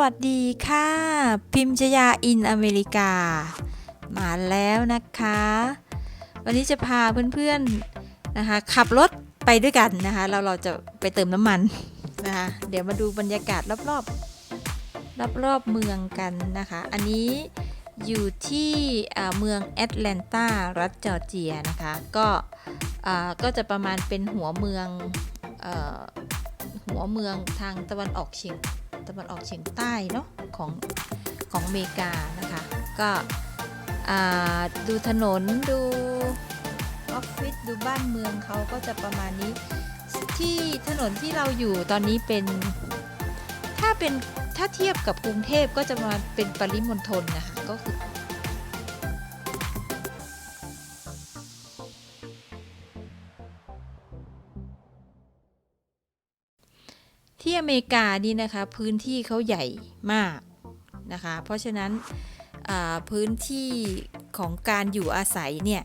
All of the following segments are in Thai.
วัสดีค่ะ พิมชยาอินอเมริกา มาแล้วนะคะ วันนี้จะพาเพื่อนๆนะคะ ขับรถไปด้วยกันนะคะ เราเราจะไปเติมน้ำมันนะคะ เดี๋ยวมาดูบรรยากาศรอบๆรอบๆเมืองกันนะคะ อันนี้อยู่ที่เมืองแอตแลนตารัฐจอร์เจียนะคะ ก็ก็จะประมาณเป็นหัวเมืองอหัวเมืองทางตะวันออกเฉียง ตะวันออกเฉียงใต้เนาะของของอเมริกานะคะ ก็ดูถนนดูออฟฟิศดูบ้านเมืองเขาก็จะประมาณนี้ที่ถนนที่เราอยู่ตอนนี้เป็นถ้าเป็นถ้าเทียบกับกรุงเทพก็จะมาเป็นปริมณฑลนะคะก็คือ ที่อเมริกานี่นะคะพื้นที่เขาใหญ่มากนะคะ เพราะฉะนั้นพื้นที่ของการอยู่อาศัยเนี่ย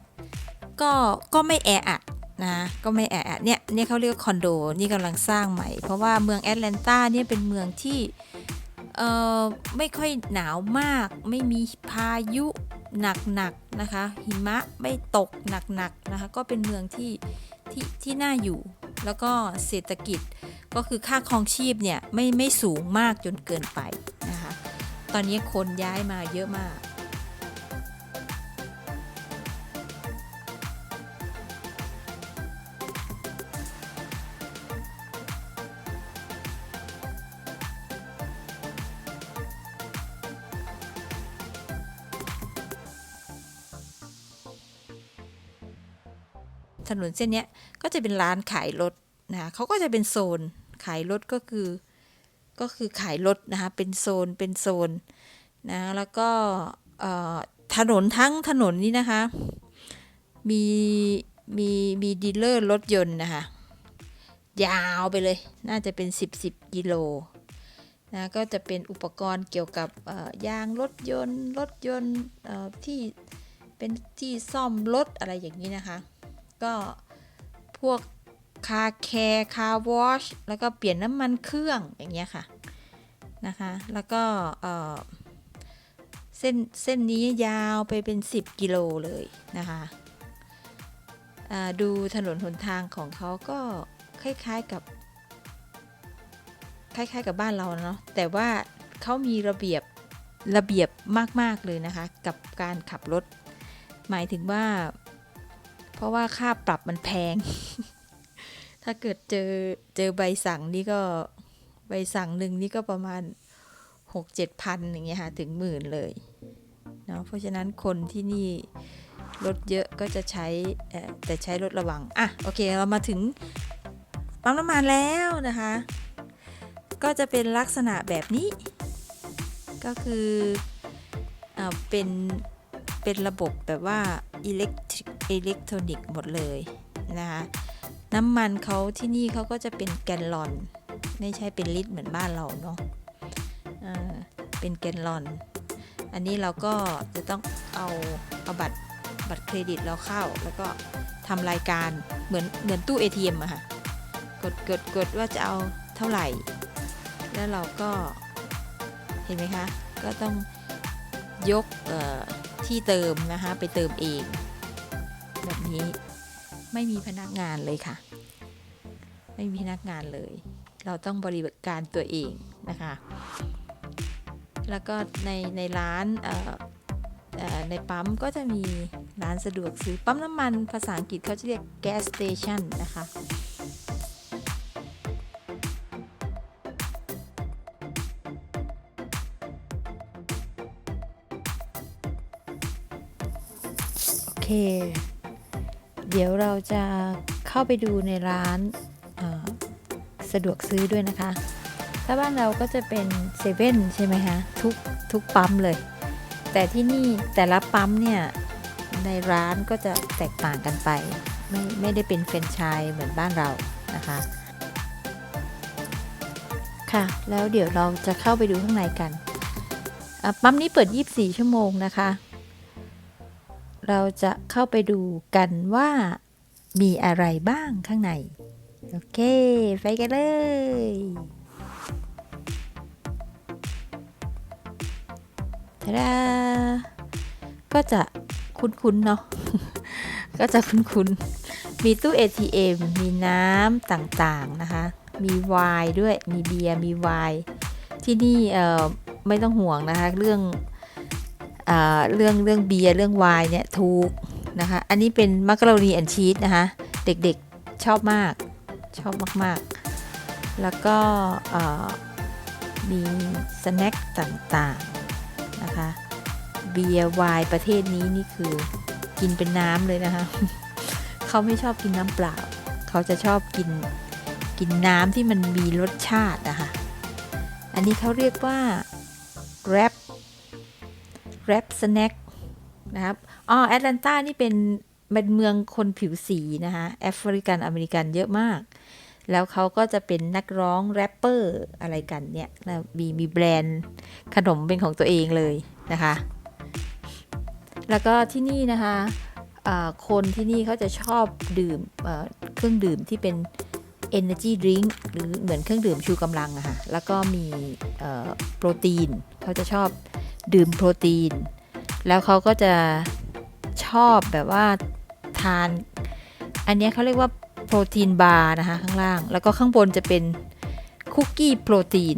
ก็ก็ไม่แออัดนะก็ไม่แออัดเนี่ยเนี่ยเขาเรียกว่าคอนโดนี่กำลังสร้างใหม่ เพราะว่าเมืองแอตแลนตาเนี่ยเป็นเมืองที่เอ่อไม่ค่อยหนาวมาก ไม่มีพายุหนักๆนะคะหิมะไม่ตกหนักๆนะคะก็เป็นเมืองที่ที่ที่น่าอยู่ แล้วก็เศรษฐกิจก็คือค่าครองชีพเนี่ยไม่ไม่สูงมากจนเกินไปนะคะ ตอนนี้คนย้ายมาเยอะมาก ถนนเส้นนี้ก็จะเป็นร้านขายรถนะคะเขาก็จะเป็นโซนขายรถก็คือ ก็คือขายรถนะคะเป็นโซนเป็นโซนนะแล้วก็ถนนทั้งถนนนี้นะคะ มีมีมีดีลเลอร์รถยนต์นะคะยาวไปเลย น่าจะเป็น 10 10กิโลนะก็จะเป็นอุปกรณ์เกี่ยวกับยางรถยนต์ รถยนต์ที่เป็นที่ซ่อมรถอะไรอย่างนี้นะคะ ก็พวกคาแคร์คาวอชแล้วก็เปลี่ยนน้ำมันเครื่องอย่างเงี้ยค่ะนะคะ แล้วก็เส้นเส้นนี้ยาวไปเป็น 10 กิโลเลยนะคะดูถนนหนทางของเขาก็คล้ายๆกับ คล้ายๆกับบ้านเราเนาะแต่ว่าเขามีระเบียบระเบียบมากๆเลยนะคะ กับการขับรถ หมายถึงว่า เพราะว่าค่าปรับมันแพง ถ้าเกิดเจอเจอใบสั่งนี่ก็ใบสั่งหนึ่งนี่ก็ประมาณหกเจ็ดพันอย่างเงี้ยค่ะถึงหมื่นเลยเนาะเพราะฉะนั้นคนที่นี่รถเยอะก็จะใช้แต่ใช้รถระวัง อะ โอเคเรามาถึงปั๊มน้ำมันแล้วนะคะ ก็จะเป็นลักษณะแบบนี้ ก็คืออ่อเป็นเป็นระบบแบบว่าอิเล็กทริก อิเล็กทรอนิกส์หมดเลยนะคะน้ำมันเขาที่นี่เขาก็จะเป็นแกนลอน ไม่ใช่เป็นลิตรเหมือนบ้านเราเนาะเเป็นแกนลอน อันนี้เราก็จะต้องเอาเอาบัตรบัตรเครดิตเราเข้า แล้วก็ทำรายการเหมือนเหมือนตู้ ATM อะค่ะกดกดกดว่าจะเอาเท่าไหร่ แล้วเราก็เห็นไหมคะ ก็ต้องยกที่เติมนะคะไปเติมเอง แบบนี้ไม่มีพนักงานเลยค่ะ ไม่มีพนักงานเลย เราต้องบริการตัวเองนะคะ แล้วก็ในในร้านเอ่อในปั๊มก็จะมีร้านสะดวกซื้อปั๊มน้ำมันภาษาอังกฤษเขาจะเรียก gas station นะคะโอเค เดี๋ยวเราจะเข้าไปดูในร้านสะดวกซื้อด้วยนะคะ ถ้าบ้านเราก็จะเป็นเซเว่นใช่ไหมคะทุกทุกปั๊มเลย แต่ที่นี่แต่ละปั๊มเนี่ยในร้านก็จะแตกต่างกันไปไม่ไม่ได้เป็นแฟรนไชส์เหมือนบ้านเรานะคะ ค่ะ แล้วเดี๋ยวเราจะเข้าไปดูข้างในกันปั๊มนี้เปิด 24 ชั่วโมงนะคะ เราจะเข้าไปดูกันว่ามีอะไรบ้างข้างใน โอเค ไปกันเลย ทาดา ก็จะคุ้นๆเนาะ ก็จะคุ้นๆ มีตู้ ATM มีน้ำต่างๆนะคะ มีไวน์ด้วย มีเบียร์ มีไวน์ ที่นี่เอ่อไม่ต้องห่วงนะคะ เรื่อง เรื่องเรื่องเบียร์เรื่องไวน์เนี่ยถูกนะคะ อันนี้เป็นมักกะโรนีแอนชีสนะคะ เด็กๆชอบมากชอบมากๆ แล้วก็เอ่อมีสแน็คต่างๆนะคะ เบียร์ไวน์ประเทศนี้นี่คือกินเป็นน้ำเลยนะคะ เขาไม่ชอบกินน้ำเปล่า เขาจะชอบกินกินน้ำที่มันมีรสชาตินะคะ อันนี้เขาเรียกว่าแรป แรปสแน็คนะครับอ๋อแอตแลนตานี่เป็นเป็นเมืองคนผิวสีนะคะแอฟริกันอเมริกันเยอะมาก แล้วเขาก็จะเป็นนักร้องแรปเปอร์อะไรกันเนี่ยแล้วมีมีแบรนด์ขนมเป็นของตัวเองเลยนะคะ แล้วก็ที่นี่นะคะคนที่นี่เขาจะชอบดื่มเครื่องดื่มที่เป็น Energy Drink หรือเหมือนเครื่องดื่มชูกำลังอะค่ะ แล้วก็มีโปรตีน เขาจะชอบดื่มโปรตีน แล้วเขาก็จะชอบแบบว่าทาน อันนี้เขาเรียกว่าโปรตีนบาร์นะคะข้างล่าง แล้วก็ข้างบนจะเป็นคุกกี้โปรตีน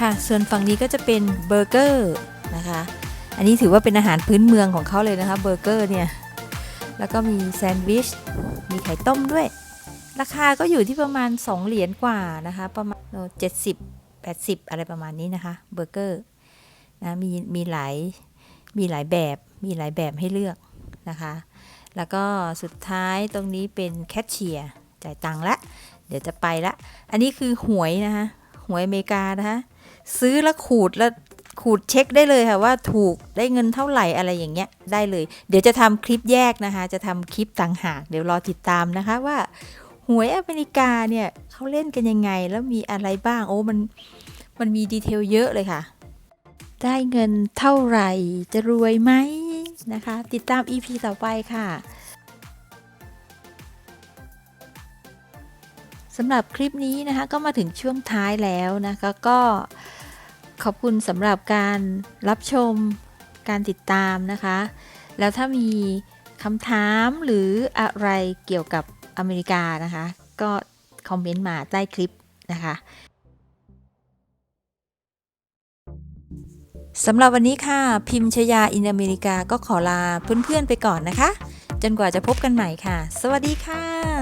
ค่ะ ส่วนฝั่งนี้ก็จะเป็นเบอร์เกอร์นะคะ อันนี้ถือว่าเป็นอาหารพื้นเมืองของเขาเลยนะคะเบอร์เกอร์เนี่ย แล้วก็มีแซนด์วิช มีไข่ต้มด้วย ราคาก็อยู่ที่ประมาณ 2 เหรียญกว่านะคะ ประมาณเจ็ดสิบแปดสิบอะไรประมาณนี้นะคะเบอร์เกอร์นะมีมีหลายมีหลายแบบมีหลายแบบให้เลือกนะคะ แล้วก็สุดท้ายตรงนี้เป็นแคชเชียร์จ่ายตังค์ละ เดี๋ยวจะไปละ อันนี้คือหวยนะคะ หวยอเมริกานะคะ ซื้อแล้วขูดแล้วขูดเช็คได้เลยค่ะว่าถูกได้เงินเท่าไหร่อะไรอย่างเงี้ยได้เลย เดี๋ยวจะทำคลิปแยกนะคะ จะทำคลิปต่างหาก เดี๋ยวรอติดตามนะคะว่าหวยอเมริกาเนี่ยเขาเล่นกันยังไงแล้วมีอะไรบ้าง โอ้มันมันมีดีเทลเยอะเลยค่ะ ได้เงินเท่าไหร่จะรวยไหมนะคะ ติดตาม EP ต่อไปค่ะสำหรับคลิปนี้นะคะก็มาถึงช่วงท้ายแล้วนะคะก็ ขอบคุณสำหรับการรับชมการติดตามนะคะ แล้วถ้ามีคำถามหรืออะไรเกี่ยวกับอเมริกานะคะ ก็คอมเมนต์มาใต้คลิปนะคะสำหรับวันนี้ค่ะ พิมพ์ชยาอินอเมริกาก็ขอลาเพื่อนๆไปก่อนนะคะ จนกว่าจะพบกันใหม่ค่ะ สวัสดีค่ะ